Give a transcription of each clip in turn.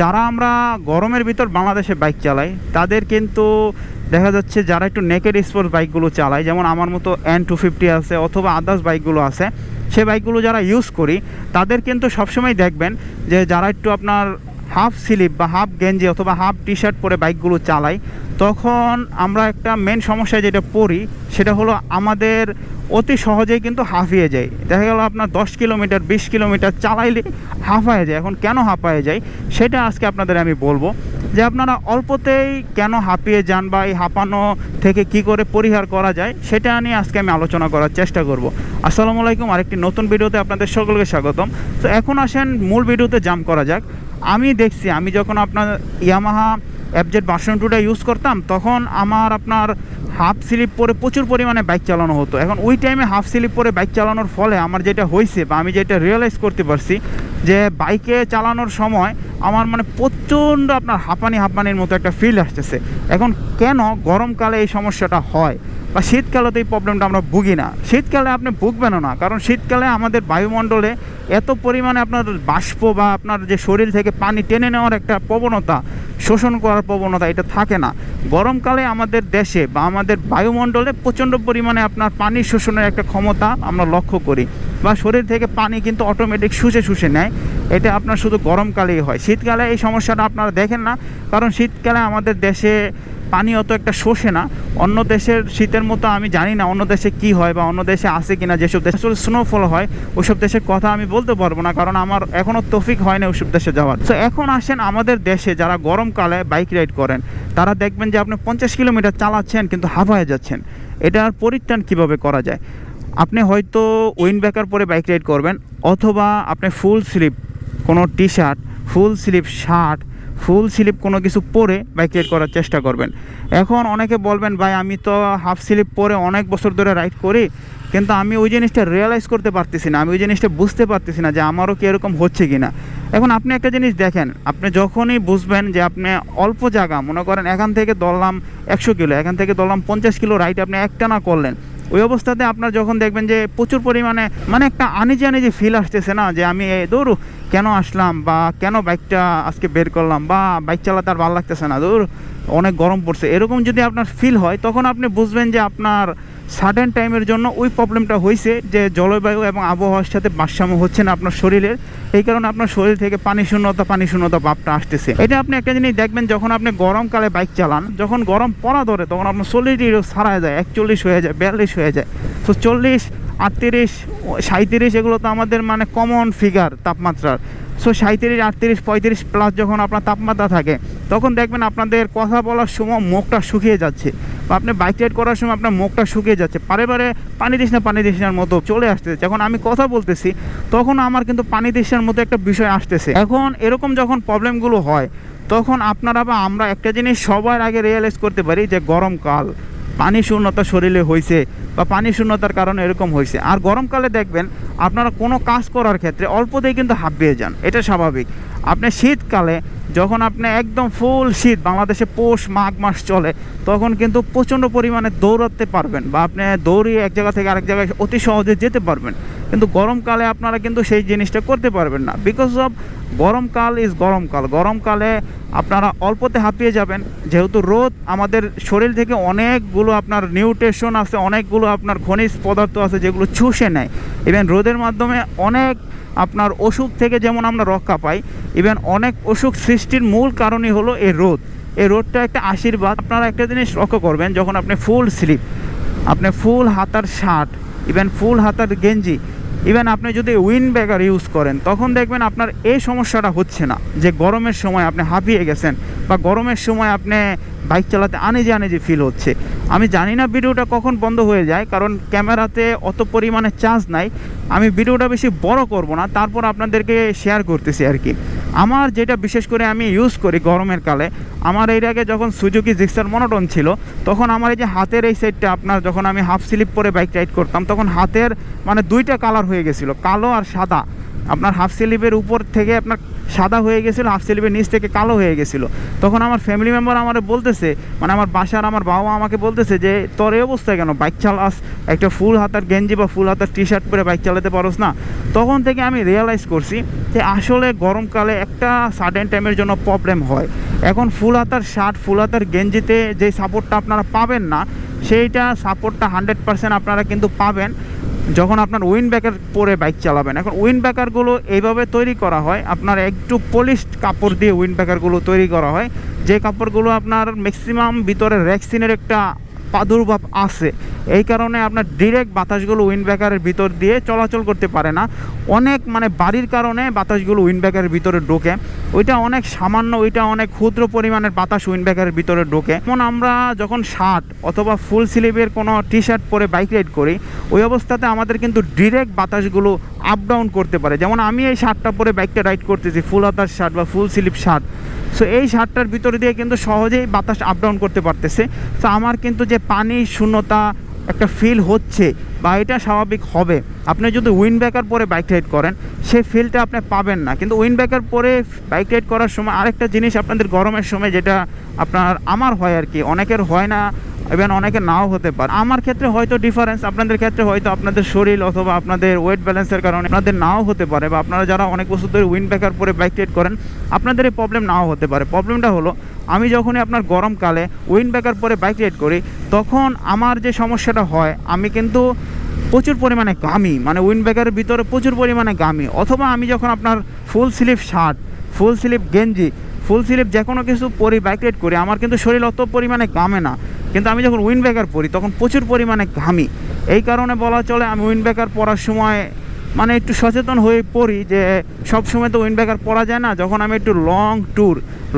যারা আমরা গরমের ভিতর বাংলাদেশে বাইক চালাই, তাদের কিন্তু দেখা যাচ্ছে যারা একটু নেকেড স্পোর্টস বাইকগুলো চালায়, যেমন আমার মতো এন টু ফিফটি আছে অথবা আদার্স বাইকগুলো আছে, সে বাইকগুলো যারা ইউজ করি, তাদের কিন্তু সবসময় দেখবেন যে যারা একটু আপনার হাফ স্লিপ বা হাফ গেঞ্জি অথবা হাফ টি শার্ট পরে বাইকগুলো চালাই, তখন আমরা একটা মেন সমস্যায় যেটা পড়ি, সেটা হলো আমাদের অতি সহজেই কিন্তু হাঁফিয়ে যায়। দেখা গেল আপনার দশ কিলোমিটার, বিশ কিলোমিটার চালাইলে হাঁফায় যায়। এখন কেন হাঁপায়ে যায়? সেটা আজকে আপনাদের আমি বলব যে আপনারা অল্পতেই কেন হাঁপিয়ে যান বা এই হাঁপানো থেকে কি করে পরিহার করা যায়, সেটা নিয়ে আজকে আমি আলোচনা করার চেষ্টা করব। আসসালামু আলাইকুম, আরেকটি নতুন ভিডিওতে আপনাদের সকলকে স্বাগতম। তো এখন আসেন মূল ভিডিওতে জাম করা যাক। আমি দেখছি, আমি যখন আপনার ইয়ামাহা অ্যাপজেট ভার্সন টুটা ইউজ করতাম, তখন আমার আপনার হাফ স্লিপ পরে প্রচুর পরিমাণে বাইক চালানো হতো। এখন ওই টাইমে হাফ স্লিপ পরে বাইক চালানোর ফলে আমার যেটা হয়েছে বা আমি যেটা রিয়েলাইজ করতে পারছি যে বাইকে চালানোর সময় আমার মানে প্রচণ্ড আপনার হাঁপানি হাঁপানির মতো একটা ফিল আসতেছে। এখন কেন গরমকালে এই সমস্যাটা হয়? বা শীতকালে তো এই প্রবলেমটা আমরা ভুগি না। শীতকালে আপনি ভুগবেনও না, কারণ শীতকালে আমাদের বায়ুমণ্ডলে এত পরিমাণে আপনার বাষ্প বা আপনার যে শরীর থেকে পানি টেনে নেওয়ার একটা প্রবণতা, শোষণ করার প্রবণতা এটা থাকে না। গরমকালে আমাদের দেশে বা আমাদের বায়ুমণ্ডলে প্রচণ্ড পরিমাণে আপনার পানি শোষণের একটা ক্ষমতা আমরা লক্ষ্য করি বা শরীর থেকে পানি কিন্তু অটোমেটিক শুষে শুষে নেয়, এটা আপনার শুধু গরমকালেই হয়। শীতকালে এই সমস্যাটা আপনারা দেখেন না, কারণ শীতকালে আমাদের দেশে পানি অত একটা শোষে না। অন্য দেশের শীতের মতো আমি জানি না অন্য দেশে কি হয় বা অন্য দেশে আছে কিনা, যেসব দেশে স্নোফল হয় ওইসব দেশের কথা আমি বলতে পারব না, কারণ আমার এখনও তফিক হয় না ওইসব দেশে যাওয়ার। তো এখন আসেন আমাদের দেশে যারা গরমকালে বাইক রাইড করেন, তারা দেখবেন যে আপনি পঞ্চাশ কিলোমিটার চালাচ্ছেন কিন্তু হাঁপায়ে যাচ্ছেন। এটার পরিত্রাণ কীভাবে করা যায়? আপনি হয়তো উইন্ড ব্যাকার পরে বাইক রাইড করবেন, অথবা আপনি ফুল স্লিপ, কোনো T shirt full sleeve, shirt full sleeve কোনো কিছু পরে বাইক রাইড করার চেষ্টা করবেন। এখন অনেকে বলবেন, ভাই, আমি তো হাফ স্লিপ পরে অনেক বছর ধরে রাইড করি, কিন্তু আমি ওই জিনিসটা রিয়েলাইজ করতে পারতেছি না। আমি ওই জিনিসটা বুঝতে পারতেছি না যে আমারও কি এরকম হচ্ছে কি না এখন আপনি একটা জিনিস দেখেন, আপনি যখনই বুঝবেন যে আপনি অল্প জায়গা, মনে করেন এখান থেকে দরলাম একশো কিলো, এখান থেকে দরলাম পঞ্চাশ কিলো রাইড আপনি একটানা করলেন ওই অবস্থাতে আপনার যখন দেখবেন যে প্রচুর পরিমাণে মানে একটা আনিজি আনিজি ফিল আসতেছে না, যে আমি দৌড়, কেন আসলাম? বা কেন বাইকটা আজকে বের করলাম? বা বাইক চালাতে আর ভালো লাগতেছে না, দৌড়, অনেক গরম পড়ছে। এরকম যদি আপনার ফিল হয়, তখন আপনি বুঝবেন যে আপনার সাডেন টাইমের জন্য ওই প্রবলেমটা হয়েছে যে জলবায়ু এবং আবহাওয়ার সাথে ভারসাম্য হচ্ছে না আপনার শরীরের। এই কারণে আপনার শরীর থেকে পানি শূন্যতা পানি শূন্যতা ভাবটা আসতেছে। এটা আপনি একটা জিনিস দেখবেন, যখন আপনি গরমকালে বাইক চালান, যখন গরম পড়া ধরে, তখন আপনার চল্লিশ ছাড়া যায়, একচল্লিশ হয়ে যায়, বিয়াল্লিশ হয়ে যায়। তো চল্লিশ, আটত্রিশ সাঁত্রিশ এগুলো তো আমাদের মানে কমন ফিগার তাপমাত্রার। সো সাঁত্রিশ আটত্রিশ, পঁয়ত্রিশ প্লাস যখন আপনার তাপমাত্রা থাকে, তখন দেখবেন আপনাদের কথা বলার সময় মুখটা শুকিয়ে যাচ্ছে। আপনি বাইক রাইড করার সময় আপনার মুখটা শুকিয়ে যাচ্ছে। পারে পারে পানি না, পানি নার মতো চলে আসতেছে। যখন আমি কথা বলতেছি, তখন আমার কিন্তু পানি দিসার মতো একটা বিষয় আসতেছে। এখন এরকম যখন প্রবলেমগুলো হয়, তখন আপনারা বা আমরা একটা জিনিস সবার আগে রিয়েলাইজ করতে পারি যে গরমকাল পানি শূন্যতা শরীরে হয়েছে বা পানি শূন্যতার কারণে এরকম হয়েছে আর গরমকালে দেখবেন আপনারা কোনো কাজ করার ক্ষেত্রে অল্পতেই কিন্তু হাঁপিয়ে যান। এটা স্বাভাবিক। আপনি শীতকালে যখন আপনি একদম ফুল শীত, বাংলাদেশে পৌষ, মাঘ মাস চলে, তখন কিন্তু প্রচণ্ড পরিমাণে দৌড়াতে পারবেন বা আপনি দৌড়িয়ে এক জায়গা থেকে আরেক জায়গায় অতি সহজে যেতে পারবেন। কিন্তু গরমকালে আপনারা কিন্তু সেই জিনিসটা করতে পারবেন না। বিকজ অফ গরমকাল ইজ গরমকাল। গরমকালে আপনারা অল্পতে হাঁপিয়ে যাবেন। যেহেতু রোদ আমাদের শরীর থেকে অনেকগুলো আপনার নিউট্রিশন আছে, অনেকগুলো আপনার খনিজ পদার্থ আছে যেগুলো চুষে নেয়। ইভেন রোদের মাধ্যমে অনেক আপনার অসুখ থেকে যেমন আমরা রক্ষা পাই ইভেন অনেক অসুখ সৃষ্টির মূল কারণই হলো এই রোদ। এই রোদটা একটা আশীর্বাদ। আপনারা একটা জিনিস লক্ষ্য করবেন, যখন আপনি ফুল স্লিপ, আপনি ফুল হাতার শার্ট ইভেন ফুল হাতার গেঞ্জি ইভেন আপনি যদি উইন্ড ব্যাগার ইউজ করেন, তখন দেখবেন আপনার এই সমস্যাটা হচ্ছে না। যে গরমের সময় আপনি হাঁপিয়ে গেছেন বা গরমের সময় আপনি বাইক চালাতে আনেজে আনেজে ফিল হচ্ছে। আমি জানি না ভিডিওটা কখন বন্ধ হয়ে যায়, কারণ ক্যামেরাতে অত পরিমাণে চার্জ নাই। আমি ভিডিওটা বেশি বড় করব না, তারপর আপনাদেরকে শেয়ার করতেছি আর কি। আমার যেটা বিশেষ করে আমি ইউজ করি গরমের কালে, আমার এর আগে যখন সুজুকি জিক্সার মনোটন ছিল, তখন আমার এই যে হাতের এই সাইডটা আপনার যখন আমি হাফ স্লিপ পরে বাইক রাইড করতাম, তখন হাতের মানে দুইটা কালার হয়ে গেছিল, কালো আর সাদা। আপনার হাফ স্লিপের উপর থেকে আপনার সাদা হয়ে গেছিল হাফ স্লিপের নিচ থেকে কালো হয়ে গেছিল। তখন আমার ফ্যামিলি মেম্বার আমার বলতেছে মানে আমার বাসার আমার বাবা মা আমাকে বলতেছে যে, তোর এই অবস্থায় কেন? বাইক চালাস, একটা ফুল হাতার গেঞ্জি বা ফুল হাতার টি শার্ট পরে বাইক চালাতে পারোস না? তখন থেকে আমি রিয়েলাইজ করছি যে, আসলে গরমকালে একটা সাডেন টাইমের জন্য প্রবলেম হয়। এখন ফুল হাতার শার্ট ফুল হাতার গেঞ্জিতে যে সাপোর্টটা আপনারা পাবেন না, সেইটা সাপোর্টটা হান্ড্রেড পার্সেন্ট আপনারা কিন্তু পাবেন। যখন আপনার উইন ব্যাকার পরে বাইক চালাবেন, এখন উইন ব্যাকারগুলো এইভাবে তৈরি করা হয়, আপনার একটু পলিশড কাপড় দিয়ে উইন ব্যাকারগুলো তৈরি করা হয়, যে কাপড়গুলো আপনার ম্যাক্সিমাম ভিতরে র্যাক্সিনের একটা প্রাদুর্ভাব আছে, এই কারণে আপনার ডিরেক্ট বাতাসগুলো উইন্ড ব্যাকারের ভিতর দিয়ে চলাচল করতে পারে না। অনেক মানে বাড়ির কারণে বাতাসগুলো উইন্ড ব্যাকারের ভিতরে ঢোকে। ওইটা অনেক সামান্য, ওইটা অনেক ক্ষুদ্র পরিমাণের বাতাস উইন্ড ব্যাকারের ভিতরে ঢোকে। যেমন আমরা যখন শার্ট অথবা ফুল স্লিভের কোনো টি শার্ট পরে বাইক রাইড করি, ওই অবস্থাতে আমাদের কিন্তু ডিরেক্ট বাতাসগুলো আপ ডাউন করতে পারে। যেমন আমি এই শার্টটা পরে বাইকটা রাইড করতেছি, ফুল হাতার শার্ট বা ফুল স্লিভ শার্ট। সো এই শার্টটার ভিতরে দিয়ে কিন্তু সহজেই বাতাস আপ ডাউন করতে পারতেছে। তো আমার কিন্তু যে পানি শূন্যতা একটা ফিল হচ্ছে বা এটা স্বাভাবিক হবে। আপনি যদি উইন ব্যাকার পরে বাইক রাইড করেন, সেই ফিলটা আপনি পাবেন না। কিন্তু উইন ব্যাকার পরে বাইক রাইড করার সময় আরেকটা জিনিস আপনাদের গরমের সময় যেটা আপনার আমার হয় আর কি, অনেকের হয় না ইভেন অনেকে নাও হতে পারে। আমার ক্ষেত্রে হয়তো ডিফারেন্স আপনাদের ক্ষেত্রে হয়তো আপনাদের শরীর অথবা আপনাদের ওয়েট ব্যালেন্সের কারণে আপনাদের নাও হতে পারে বা আপনারা যারা অনেক বছর ধরে উইন্ড ব্যাকার পরে বাইক রাইড করেন, আপনাদের এই প্রবলেম নাও হতে পারে। প্রবলেমটা হলো, আমি যখনই আপনার গরমকালে উইন্ড ব্যাকার পরে বাইক রাইড করি, তখন আমার যে সমস্যাটা হয়, আমি কিন্তু প্রচুর পরিমাণে গামি মানে উইন্ড ব্যাকারের ভিতরে প্রচুর পরিমাণে গামি। অথবা আমি যখন আপনার full sleeve shirt full sleeve গেঞ্জি ফুল স্লিভ যে কোনো কিছু পরি বাইক রাইড করি, আমার কিন্তু শরীর অত পরিমাণে গামে না। কিন্তু আমি যখন উইন্ড ব্যাকার পরি তখন প্রচুর পরিমাণে ঘামি। এই কারণে বলা চলে আমি উইন্ড ব্যাকার পরার সময় মানে একটু সচেতন হয়ে পড়ি যে সব সময় তো উইন্ড ব্যাকার পরা যায় না। যখন আমি একটু লং ট্যুর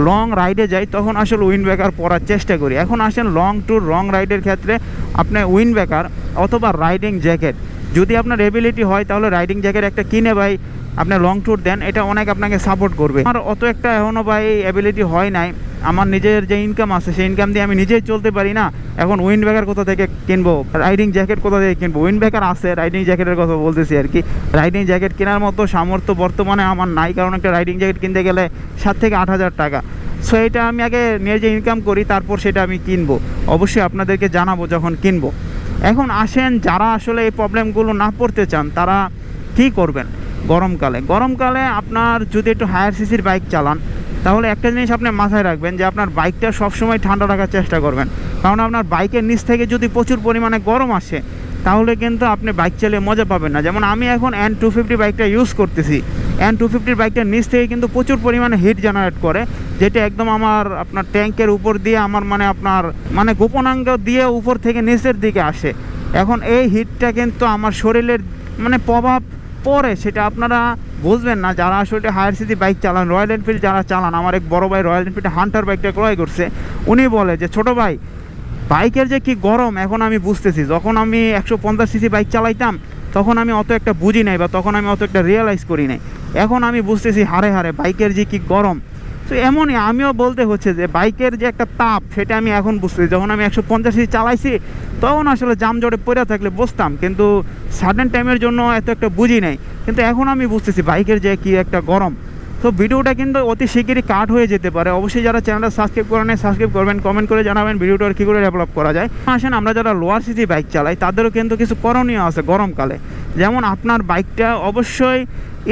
লং রাইডে যাই, তখন আসলে উইন্ড ব্যাকার পরার চেষ্টা করি। এখন আসেন লং ট্যুর লং রাইডের ক্ষেত্রে আপনি উইন্ড ব্যাকার অথবা রাইডিং জ্যাকেট যদি আপনার এবিলিটি হয় তাহলে রাইডিং জ্যাকেট একটা কিনে ভাই, আপনি লং ট্যুর দেন, এটা অনেক আপনাকে সাপোর্ট করবে। আমার অত একটা এখনও ভাই এবিলিটি হয় নাই। আমার নিজের যে ইনকাম আছে, সেই ইনকাম দিয়ে আমি নিজেই চলতে পারি না। এখন উইন্ড ব্যাকার কোথা থেকে কিনবো? রাইডিং জ্যাকেট কোথা থেকে কিনবো? উইন্ড ব্যাকার আছে রাইডিং জ্যাকেটের কথা বলতেছি আর কি। রাইডিং জ্যাকেট কেনার মতো সামর্থ্য বর্তমানে আমার নাই, কারণ একটা রাইডিং জ্যাকেট কিনতে গেলে সাত থেকে আট হাজার টাকা। সো এটা আমি আগে নিয়ে নিজে ইনকাম করি, তারপর সেটা আমি কিনবো। অবশ্যই আপনাদেরকে জানাব যখন কিনবো। এখন আসেন, যারা আসলে এই প্রবলেমগুলো না পড়তে চান, তারা কী করবেন? গরমকালে। গরমকালে আপনার যদি একটু হায়ার সিসির বাইক চালান তাহলে একটা জিনিস আপনি মাথায় রাখবেন যে আপনার বাইকটা সবসময় ঠান্ডা রাখার চেষ্টা করবেন। কারণ আপনার বাইকের নিচ থেকে যদি প্রচুর পরিমাণে গরম আসে, তাহলে কিন্তু আপনি বাইক চালিয়ে মজা পাবেন না। যেমন আমি এখন এন টু ফিফটি বাইকটা ইউজ করতেছি। এন টু ফিফটির বাইকটার নিচ থেকে কিন্তু প্রচুর পরিমাণে হিট জেনারেট করে, যেটা একদম আমার, আপনার ট্যাঙ্কের উপর দিয়ে আমার মানে আপনার মানে গোপনাঙ্গ দিয়ে উপর থেকে নিচের দিকে আসে। এখন এই হিটটা কিন্তু আমার শরীরের মানে প্রভাব পরে সেটা আপনারা বুঝবেন না, যারা আসলে হায়ার সিটি বাইক চালান রয়্যাল এনফিল্ড যারা চালান, আমার এক বড় ভাই রয়্যাল এনফিল্ড হান্টার বাইকটা ক্রয় করছে, উনি বলে যে, ছোট ভাই, বাইকের যে কি গরম, এখন আমি বুঝতেছি, যখন আমি একশো পঞ্চাশ সিসি বাইক চালাইতাম, তখন আমি অত একটা বুঝি নাই বা তখন আমি অত একটা রিয়েলাইজ করি নাই। এখন আমি বুঝতেছি হারে হারে বাইকের যে কি গরম তো এমনই আমিও বলতে হচ্ছে যে বাইকের যে একটা তাপ, সেটা আমি এখন বুঝতেছি। যখন আমি একশো পঞ্চাশ চালাইছি, তখন আসলে জামজটে পড়ে থাকলে বসতাম কিন্তু সাডেন টাইমের জন্য এত একটা বুঝি নাই। কিন্তু এখন আমি বুঝতেছি বাইকের যে কি একটা গরম। তো ভিডিওটা কিন্তু অতি শিগগিরই কাট হয়ে যেতে পারে। অবশ্যই যারা চ্যানেলটা সাবস্ক্রাইব করে নেয় সাবস্ক্রাইব করবেন কমেন্ট করে জানাবেন ভিডিওটা কী করে ডেভেলপ করা যায়। আসেন, আমরা যারা লোয়ার সিসি বাইক চালাই, তাদেরও কিন্তু কিছু করণীয় আছে গরমকালে। যেমন আপনার বাইকটা অবশ্যই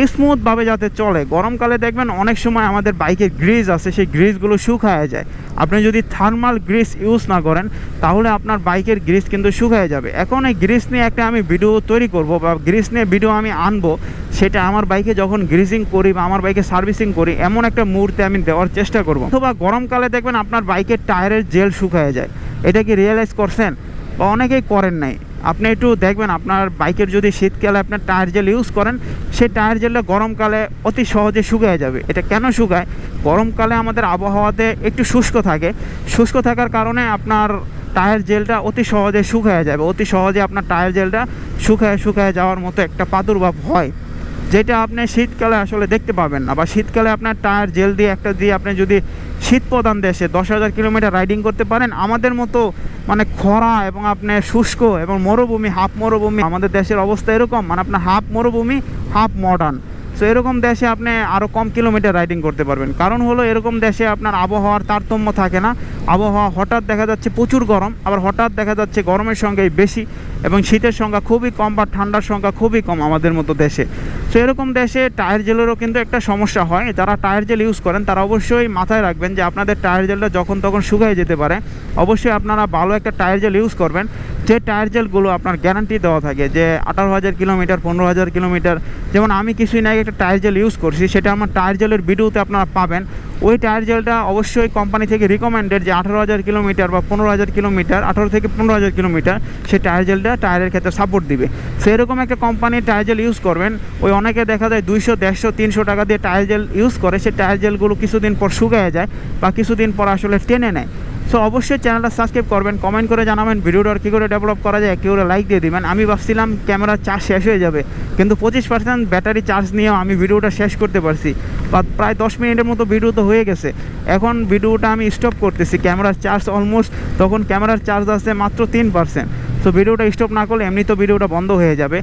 স্মুথভাবে যাতে চলে। গরমকালে দেখবেন অনেক সময় আমাদের বাইকের গ্রিজ আছে সেই গ্রিজগুলো শুকায় যায়। আপনি যদি থার্মাল গ্রিজ ইউজ না করেন, তাহলে আপনার বাইকের গ্রিজ কিন্তু শুকায় যাবে। এখন এই গ্রিজ নিয়ে একটা আমি ভিডিও তৈরি করব, বা গ্রিজ নিয়ে ভিডিও আমি আনব, সেটা আমার বাইকে যখন গ্রিজিং করি বা আমার বাইকে সার্ভিসিং করি, এমন একটা মুহূর্তে আমি দেওয়ার চেষ্টা করব। অথবা গরমকালে দেখবেন আপনার বাইকের টায়ারের জেল শুকায় যায়। এটা কি রিয়েলাইজ করছেন? বা অনেকেই করেন নাই। আপনি একটু দেখবেন, আপনার বাইকের যদি শীতকালে আপনার টায়ার জেল ইউজ করেন, সেই টায়ার জেলটা গরমকালে অতি সহজে শুকিয়ে যাবে। এটা কেন শুকায়? গরমকালে আমাদের আবহাওয়াতে একটু শুষ্ক থাকে। শুষ্ক থাকার কারণে আপনার টায়ার জেলটা অতি সহজে শুকিয়ে যাবে। অতি সহজে আপনার টায়ার জেলটা শুকায় শুকায় যাওয়ার মতো একটা প্রাদুর্ভাব হয়, যেটা আপনি শীতকালে আসলে দেখতে পাবেন না। বা শীতকালে আপনার টায়ার জেল দিয়ে একটা দিয়ে আপনি যদি শীত প্রধান দেশে দশ হাজার কিলোমিটার রাইডিং করতে পারেন, আমাদের মতো মানে খরা এবং আপনার শুষ্ক এবং মরুভূমি, হাফ মরুভূমি, আমাদের দেশের অবস্থা এরকম মানে আপনার হাফ মরুভূমি, হাফ মডার্ন সো এরকম দেশে আপনি আরও কম কিলোমিটার রাইডিং করতে পারবেন। কারণ হলো, এরকম দেশে আপনার আবহাওয়ার তারতম্য থাকে না। আবহাওয়া হঠাৎ দেখা যাচ্ছে প্রচুর গরম, আবার হঠাৎ দেখা যাচ্ছে গরমের সংখ্যা বেশি এবং শীতের সংখ্যা খুবই কম বা ঠান্ডার সংখ্যা খুবই কম আমাদের মতো দেশে। সো এরকম দেশে টায়ার জেলেরও কিন্তু একটা সমস্যা হয়। যারা টায়ার জেল ইউজ করেন, তারা অবশ্যই মাথায় রাখবেন যে আপনাদের টায়ার জেলটা যখন তখন শুকিয়ে যেতে পারে। অবশ্যই আপনারা ভালো একটা টায়ার জেল ইউজ করবেন। যে টায়ার জেলগুলো আপনার গ্যারান্টি দেওয়া থাকে যে আঠারো হাজার কিলোমিটার, পনেরো হাজার কিলোমিটার, যেমন আমি কিছুদিন আগে একটা টায়ার জেল ইউজ করছি, সেটা আমার টায়ার জেলের ভিডিওতে আপনারা পাবেন। ওই টায়ার জেলটা অবশ্যই কোম্পানি থেকে রিকমেন্ডেড যে আঠারো হাজার কিলোমিটার বা পনেরো হাজার কিলোমিটার, আঠারো থেকে পনেরো হাজার কিলোমিটার সেই টায়ার জেলটা টায়ারের ক্ষেত্রে সাপোর্ট দিবে। সেরকম একটা কোম্পানির টায়ার জেল ইউজ করবেন, ওই অনেকে দেখা যায় দুইশো, দেড়শো, তিনশো টাকা দিয়ে টায়ার জেল ইউজ করে সেই টায়ার জেলগুলো কিছুদিন পর শুকিয়ে যায় বা কিছুদিন পর আসলে টেনে নেয়। সো অবশ্যই চ্যানেলটা সাবস্ক্রাইব করবেন কমেন্ট করে জানাবেন, ভিডিওটা কী করে ডেভেলপ করা যায় কী করে লাইক দিয়ে দিবেন। আমি ভাবছিলাম ক্যামেরার চার্জ শেষ হয়ে যাবে, কিন্তু পঁচিশ পার্সেন্ট ব্যাটারি চার্জ নিয়েও আমি ভিডিওটা শেষ করতে পারছি। প্রায় দশ মিনিটের মতো ভিডিও তো হয়ে গেছে। এখন ভিডিওটা আমি স্টপ করতেছি ক্যামেরার চার্জ অলমোস্ট তখন ক্যামেরার চার্জ আছে মাত্র তিন পার্সেন্ট তো ভিডিওটা স্টপ না করলে এমনি তো ভিডিওটা বন্ধ হয়ে যাবে।